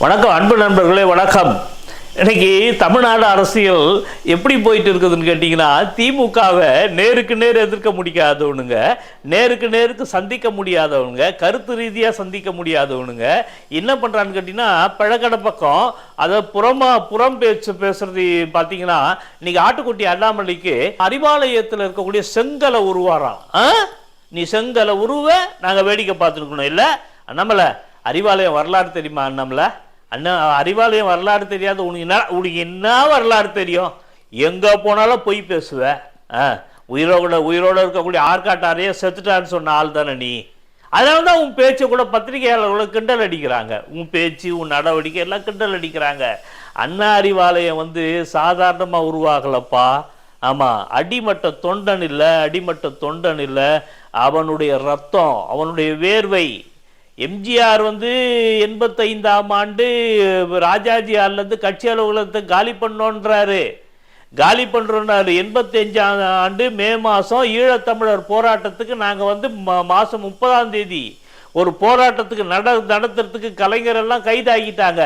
வணக்கம் அன்பு நண்பர்களே வணக்கம். இன்னைக்கு தமிழ்நாடு அரசியல் எப்படி போயிட்டு இருக்குதுன்னு கேட்டிங்கன்னா திமுகவை நேருக்கு நேர் எதிர்க்க முடியாதவனுங்க நேருக்கு நேருக்கு சந்திக்க முடியாதவனுங்க கருத்து ரீதியாக சந்திக்க முடியாதவனுங்க என்ன பண்ணுறான்னு கேட்டிங்கன்னா பழக்கடை பக்கம் அதை புறமா புறம் பேச்சு பேசுறது பார்த்தீங்கன்னா இன்னைக்கு ஆட்டுக்குட்டி அண்ணாமலைக்கு அறிவாலயத்தில் இருக்கக்கூடிய செங்கலை உருவாராம் ஆ? நீ செங்கலை உருவ நாங்கள் வேடிக்கை பார்த்துருக்கணும் இல்லை? அண்ணாமலை அறிவாலயம் வரலாறு தெரியுமா அண்ணாமலை? அண்ணா அறிவாலயம் வரலாறு தெரியாது உனக்கு என்ன உனக்கு என்ன வரலாறு தெரியும்? எங்கே போனாலும் பொய் பேசுவ. ஆ உயிரோட உயிரோட இருக்கக்கூடிய ஆர்காட்டாரையே செத்துட்டான்னு சொன்ன ஆள் தானே நீ. அதனால தான் உன் பேச்சை கூட பத்திரிகையாளர்களை கிண்டல் அடிக்கிறாங்க. உன் பேச்சு உன் நடவடிக்கை எல்லாம் கிண்டல் அடிக்கிறாங்க. அண்ணா அறிவாலயம் வந்து சாதாரணமாக உருவாகலப்பா. ஆமாம் அடிமட்ட தொண்டன் இல்லை அடிமட்ட தொண்டன் இல்லை. அவனுடைய ரத்தம் அவனுடைய வேர்வை எம்ஜிஆர் வந்து எண்பத்தைந்தாம் ஆண்டு ராஜாஜி ஆள்லேருந்து கட்சி அலுவலகத்தை காலி பண்ணோன்றாரு. காலி பண்ணுறோன்னாரு எண்பத்தஞ்சாம் ஆண்டு மே மாதம் ஈழத்தமிழர் போராட்டத்துக்கு நாங்கள் வந்து மா மாதம் முப்பதாம் தேதி ஒரு போராட்டத்துக்கு நட நடத்துறதுக்கு கலைஞரெல்லாம் கைதாகிட்டாங்க.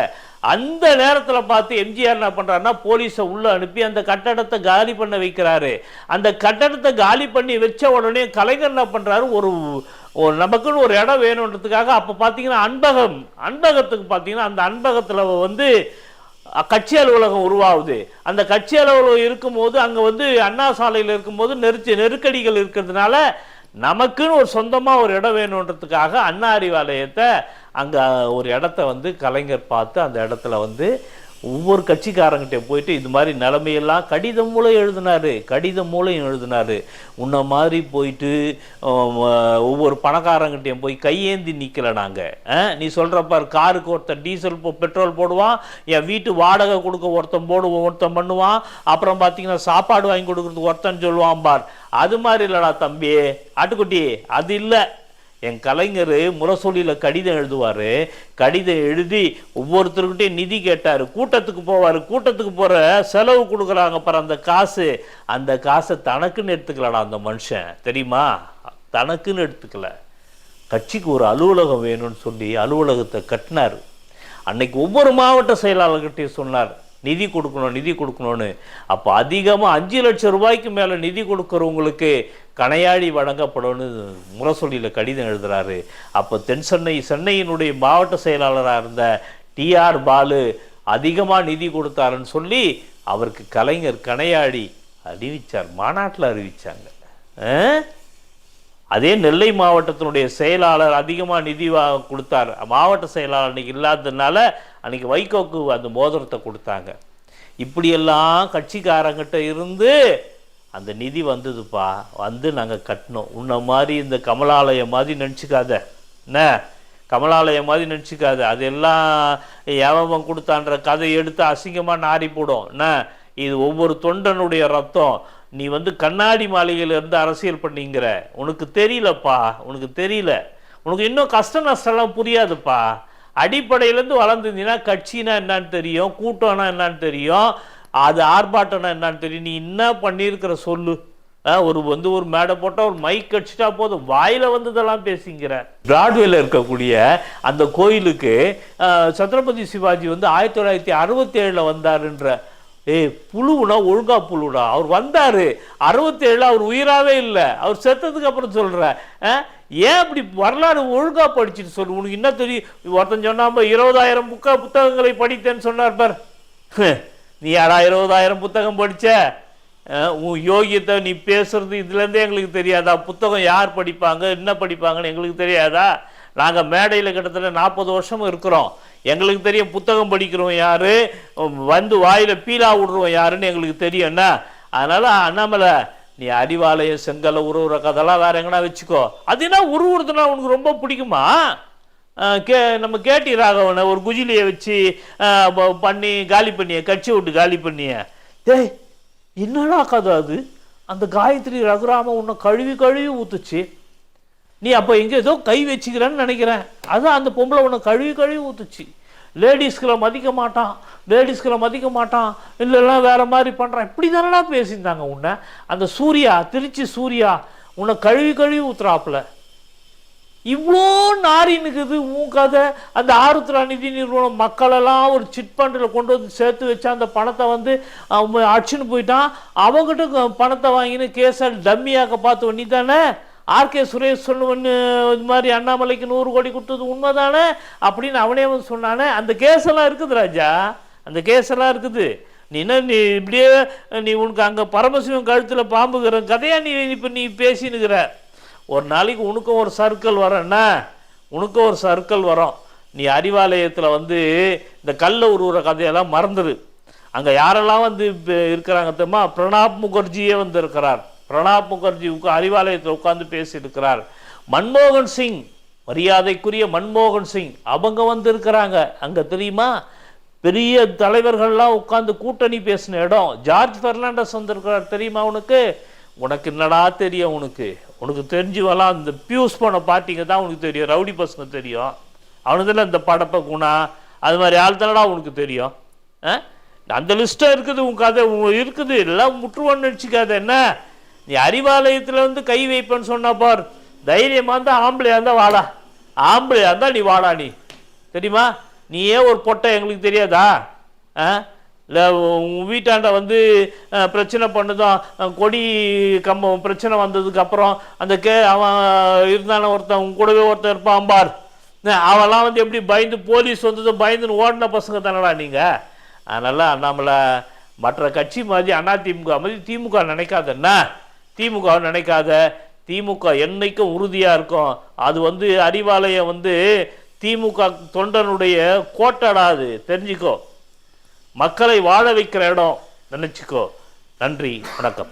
அந்த நேரத்தில் பார்த்து எம்ஜிஆர் என்ன பண்ணுறாருன்னா போலீஸை உள்ளே அனுப்பி அந்த கட்டடத்தை காலி பண்ண வைக்கிறாரு. அந்த கட்டடத்தை காலி பண்ணி வச்ச உடனே கலைஞர் என்ன பண்ணுறாரு ஒரு ஒரு நமக்குன்னு ஒரு இடம் வேணுன்றதுக்காக அப்போ பார்த்தீங்கன்னா அன்பகம் அன்பகத்துக்கு பார்த்தீங்கன்னா அந்த அன்பகத்தில் வந்து கட்சி அலுவலகம் உருவாகுது. அந்த கட்சி அலுவலகம் இருக்கும்போது அங்கே வந்து அண்ணா சாலையில் இருக்கும்போது நெருச்சி நெருக்கடிகள் இருக்கிறதுனால நமக்குன்னு ஒரு சொந்தமாக ஒரு இடம் வேணுன்றதுக்காக அண்ணா அறிவாலயத்தை அங்கே ஒரு இடத்த வந்து கலைஞர் பார்த்து அந்த இடத்துல வந்து ஒவ்வொரு கட்சிக்காரங்கிட்ட போயிட்டு இது மாதிரி நிலைமையெல்லாம் கடிதம் மூலம் எழுதினாரு கடிதம் மூலம் எழுதினாரு. உன்ன மாதிரி போயிட்டு ஒவ்வொரு பணக்காரங்கிட்டையும் போய் கையேந்தி நிற்கல நாங்கள் நீ சொல்கிற பார் காருக்கு ஒருத்தன் டீசல் போ பெட்ரோல் போடுவான் என் வீட்டு வாடகை கொடுக்க ஒருத்தன் போடுவோம் ஒருத்தன் பண்ணுவான் அப்புறம் பார்த்தீங்கன்னா சாப்பாடு வாங்கி கொடுக்குறதுக்கு ஒருத்தன் சொல்லுவான் பார். அது மாதிரி இல்லைடா தம்பி ஆட்டுக்குட்டி அது இல்லை. என் கலைஞர் முரசொலியில் கடிதம் எழுதுவார். கடிதம் எழுதி ஒவ்வொருத்தருக்கிட்டையும் நிதி கேட்டார். கூட்டத்துக்கு போவார். கூட்டத்துக்கு போகிற செலவு கொடுக்குறாங்க பாரு அந்த காசு. அந்த காசை தனக்குன்னு எடுத்துக்கலடா அந்த மனுஷன். தெரியுமா? தனக்குன்னு எடுத்துக்கல. கட்சிக்கு ஒரு அலுவலகம் வேணும்னு சொல்லி அலுவலகத்தை கட்டினார். அன்னைக்கு ஒவ்வொரு மாவட்ட செயலாளர்கிட்டையும் சொன்னார். நிதி கொடுக்கணும் நிதி கொடுக்கணும்னு. அப்போ அதிகமாக அஞ்சு லட்சம் ரூபாய்க்கு மேலே நிதி கொடுக்குறவங்களுக்கு கணையாழி வழங்கப்படும்னு முரசொலியில் கடிதம் எழுதுகிறாரு அப்போ தென் சென்னை சென்னையினுடைய மாவட்ட செயலாளராக இருந்த டிஆர் பாலு அதிகமாக நிதி கொடுத்தாருன்னு சொல்லி அவருக்கு கலைஞர் கணையாழி அறிவிச்சார். மாநாட்டில் அறிவித்தாங்க ஆ? அதே நெல்லை மாவட்டத்தினுடைய செயலாளர் அதிகமாக நிதி வா கொடுத்தார். மாவட்ட செயலாளர் அன்னைக்கு இல்லாததுனால அன்னைக்கு வைகோக்கு அந்த மோதிரத்தை கொடுத்தாங்க. இப்படியெல்லாம் கட்சிக்காரங்கிட்ட இருந்து அந்த நிதி வந்ததுப்பா. வந்து நாங்கள் கட்டினோம் உன்னை மாதிரி இந்த கமலாலயம் மாதிரி நினச்சிக்காத. என்ன? கமலாலயம் மாதிரி நினச்சிக்காத. அதெல்லாம் ஏவம் கொடுத்தான்ற கதை எடுத்து அசிங்கமாக நாரி போடும். என்ன? இது ஒவ்வொரு தொண்டனுடைய ரத்தம். நீ வந்து கண்ணாடி மாளிகையிலேருந்து அரசியல் பண்ணிங்கிற. உனக்கு தெரியலப்பா உனக்கு தெரியல. உனக்கு இன்னும் கஷ்ட நஷ்டம்லாம் புரியாதுப்பா. அடிப்படையிலேருந்து வளர்ந்துருந்தீங்கன்னா கட்சினா என்னன்னு தெரியும் கூட்டம்னா என்னன்னு தெரியும் அது ஆர்ப்பாட்டம்னா என்னன்னு தெரியும். நீ என்ன பண்ணியிருக்கிற சொல்லு. ஒரு வந்து ஒரு மேடை போட்டால் ஒரு மைக் அடிச்சிட்டா போதும். வாயில் வந்ததெல்லாம் பேசிங்கிற. பிராட்வேல இருக்கக்கூடிய அந்த கோயிலுக்கு சத்ரபதி சிவாஜி வந்து ஆயிரத்தி தொள்ளாயிரத்தி அறுபத்தி ஏழில் வந்தாருன்ற ஏய் புழுவுனா ஒழுங்கா புழுடா. அவர் வந்தார். அறுபத்தேழு அவர் உயிராகவே இல்லை. அவர் செத்ததுக்கு அப்புறம் சொல்கிற ஆ? ஏன் அப்படி வரலாறு ஒழுங்கா படிச்சுட்டு சொல்லு? உனக்கு என்ன தெரியும்? ஒருத்தன் சொன்னாம்ப இருபதாயிரம் புக்க புத்தகங்களை படித்தேன்னு சொன்னார் பார். நீ யாரா இருபதாயிரம் புத்தகம் படித்த உன் யோகியத்தை நீ பேசுறது இதுலேருந்தே எங்களுக்கு தெரியாதா? புத்தகம் யார் படிப்பாங்க? என்ன படிப்பாங்கன்னு எங்களுக்கு தெரியாதா? நாங்கள் மேடையில் கிட்டத்தட்ட நாற்பது வருஷம் இருக்கிறோம். எங்களுக்கு தெரியும் புத்தகம் படிக்கிறோம் யார்? வந்து வாயில் பீலா விடுறோம் யாருன்னு எங்களுக்கு தெரியும். என்ன? அண்ணாமலை நீ அறிவாலயம் செங்கலை உருவுற கதெல்லாம் வேற எங்கன்னா வச்சுக்கோ. அது என்ன உருவுறதுனா உனக்கு ரொம்ப பிடிக்குமா? கே நம்ம கேட்டி ராகவனை ஒரு குஜிலியை வச்சு பண்ணி காலி பண்ணிய கட்சி விட்டு காலி பண்ணிய. டேய் என்னடா கதை அது? அந்த காயத்ரி ரகுராம உன்னை கழுவி கழுவி ஊத்துச்சு. நீ அப்போ எங்கே ஏதோ கை வச்சுக்கிறேன்னு நினைக்கிறேன். அதான் அந்த பொம்பளை உன்னை கழுவி கழுவி ஊத்துச்சு. லேடிஸ்களை மதிக்க மாட்டான். லேடிஸ்களை மதிக்க மாட்டான். இல்லைலாம் வேறு மாதிரி பண்ணுறான் இப்படி தானடா பேசியிருந்தாங்க உன்னை. அந்த சூர்யா திருச்சி சூர்யா உன்னை கழுவி கழுவி ஊற்றுறாப்புல இவ்வளோ நாரினுக்குது உன் கதை. அந்த ஆருத்ரா நிதி நிறுவனம் மக்களெல்லாம் ஒரு சிட் ஃபண்டில் கொண்டு வந்து சேர்த்து வச்சா அந்த பணத்தை வந்து அடிச்சுன்னு போயிட்டான். அவங்ககிட்ட பணத்தை வாங்கின்னு கேஸை டம்மியாக்க பார்த்து நீ தானே? ஆர்கே சுரேஷ் சொன்னவன் இது மாதிரி அண்ணாமலைக்கு நூறு கோடி கொடுத்தது உண்மைதானே? அப்படின்னு அவனே வந்து சொன்னானே அந்த கேஸ் எல்லாம் இருக்குது ராஜா அந்த கேஸ் எல்லாம் இருக்குது. நீ என்ன நீ இப்படியே நீ உனக்கு அங்கே பரமசிவம் கழுத்தில் பாம்புகிற கதையாக நீ இப்போ நீ பேசினுக்கிற? ஒரு நாளைக்கு உனக்கும் ஒரு சர்க்கிள் வரேன்னா உனக்கும் ஒரு சர்க்கிள் வரும். நீ அறிவாலயத்தில் வந்து இந்த கல்ல உருவுற கதையெல்லாம் மறந்துடு அங்கே யாரெல்லாம் வந்து இருக்கிறாங்க தெரியுமா? பிரணாப் முகர்ஜியே வந்து இருக்கிறார். பிரணாப் முகர்ஜி உட்கா அறிவாலயத்தில் உட்கார்ந்து பேசியிருக்கிறார். மன்மோகன் சிங் மரியாதைக்குரிய மன்மோகன் சிங் அவங்க வந்து இருக்கிறாங்க அங்கே தெரியுமா? பெரிய தலைவர்கள்லாம் உட்காந்து கூட்டணி பேசின இடம். ஜார்ஜ் பெர்னாண்டஸ் வந்திருக்கிறார். தெரியுமா உனக்கு? உனக்கு என்னடா தெரியும் உனக்கு? உனக்கு தெரிஞ்சுவெல்லாம் இந்த பியூஸ் போன பார்ட்டிங்க தான் உனக்கு தெரியும். ரவுடி பசங்க தெரியும். அவனுதில் இந்த படப்பை குணா? அது மாதிரி ஆள் தானடா உனக்கு தெரியும்? ஆ? அந்த லிஸ்ட்டாக இருக்குது உன் கதை இருக்குது. எல்லாம் முற்றுவான்னு நினச்சிக்காத என்ன? நீ அறிவாலயத்தில் வந்து கை வைப்பேன்னு சொன்னா பார். தைரியமாக இருந்தால் ஆம்பளையாக இருந்தால் வாடா. ஆம்பளையாக இருந்தால் நீ வாடா நீ. தெரியுமா? நீ ஏன் ஒரு பொட்டை எங்களுக்கு தெரியாதா? ஆ? இல்லை உன் வீட்டாண்ட வந்து பிரச்சனை பண்ணதும் கொடி கம்பம் பிரச்சனை வந்ததுக்கப்புறம் அந்த கே அவன் இருந்தான ஒருத்தன் உன் கூடவே ஒருத்தன் இருப்பான் பார். அவெல்லாம் வந்து எப்படி பயந்து போலீஸ் வந்ததும் பயந்துன்னு ஓடின பசங்க தானடா நீங்கள் அதனால் நம்மளை மற்ற கட்சி மாதிரி அண்ணா திமுக மாதிரி திமுக நினைக்காதன்னா திமுக நினைக்காத திமுக என்னைக்கும் உறுதியாக இருக்கும். அது வந்து அறிவாலயம் வந்து திமுக தொண்டனுடைய கோட்டடாது தெரிஞ்சுக்கோ. மக்களை வாழ வைக்கிற இடம். நினச்சிக்கோ. நன்றி. வணக்கம்.